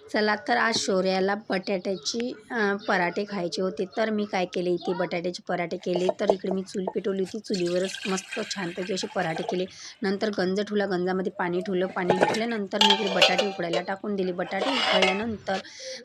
चला तर आज शौर्याला बटाट्याची पराठे खायचे होते. तर मी काय केले इथे? बटाट्याचे पराठे केले. तर इकडे मी चूल पेटवली होती. चुलीवरच मस्त छानपैकी असे पराठे केले. नंतर गंज ठेवला. गंजामध्ये पाणी ठेवलं. पाणी ठेवल्यानंतर मी इकडे बटाटे उकडायला टाकून दिले. बटाटे उकळल्यानंतर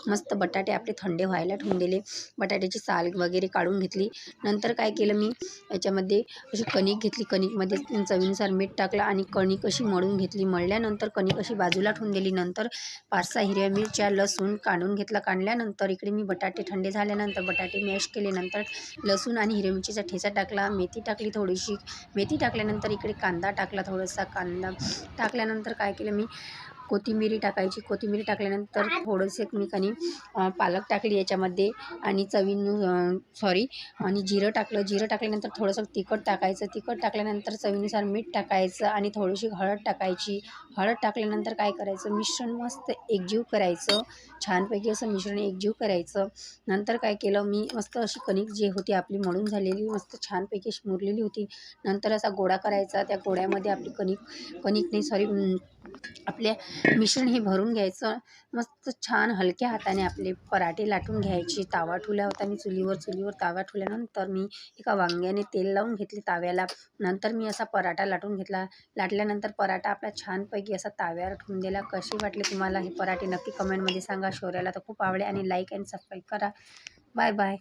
मस्त बटाटे आपले थंडे व्हायला ठेवून दिले. बटाट्याची साल वगैरे काढून घेतली. नंतर काय केलं मी? याच्यामध्ये अशी कणिक घेतली. कणिकमध्ये चवीनुसार मीठ टाकलं आणि कणिक अशी मळून घेतली. मळल्यानंतर कणिक अशी बाजूला ठेवून दिली. नंतर पारसा हिरव्या मिरच्या लसूण काढून घेतला. काढल्यानंतर इकडे मी बटाटे थंडे झाल्यानंतर बटाटे मॅश केले नंतर लसूण आणि हिरव्या मिरचीचा ठेचा टाकला. मेथी टाकली थोडीशी. मेथी टाकल्यानंतर इकडे कांदा टाकला थोडासा. कांदा टाकल्यानंतर काय केलं मी? कोथिंबिरी टाकायची. कोथिंबिरी टाकल्यानंतर थोडंसे मी कणी पालक टाकली याच्यामध्ये आणि चवीनु सॉरी आणि जिरं टाकलं. जिरं टाकल्यानंतर थोडंसं तिखट टाकायचं. तिखट टाकल्यानंतर चवीनुसार मीठ टाकायचं आणि थोडीशी हळद टाकायची. हळद टाकल्यानंतर काय करायचं? मिश्रण मस्त एकजीव करायचं. छानपैकी असं मिश्रण एकजीव करायचं. नंतर काय केलं? मी मस्त अशी कणिक जी होती आपली मळून झालेली मस्त छानपैकी अशी मुरलेली होती. नंतर असा गोळा करायचा. त्या गोळ्यामध्ये आपली कणिक कणिक नाही सॉरी आपल्या मिश्रण हे भरून घ्यायचं. मस्त छान हलक्या हाताने आपले पराठे लाटून घ्यायचे. तावा ठेवला होता मी चुलीवर चुलीवर तावा ठुल्यानंतर मी एका वांग्याने तेल लावून घेतले ताव्याला. नंतर मी असा पराठा लाटून घेतला. लाटल्यानंतर पराठा आपला छानपैकी असा ताव्यावर ठेवून दिला. कसे वाटले तुम्हाला हे पराठे नक्की कमेंटमध्ये सांगा. शौर्याला तर खूप आवडे आणि लाईक अँड सबस्क्राईब करा. Bye bye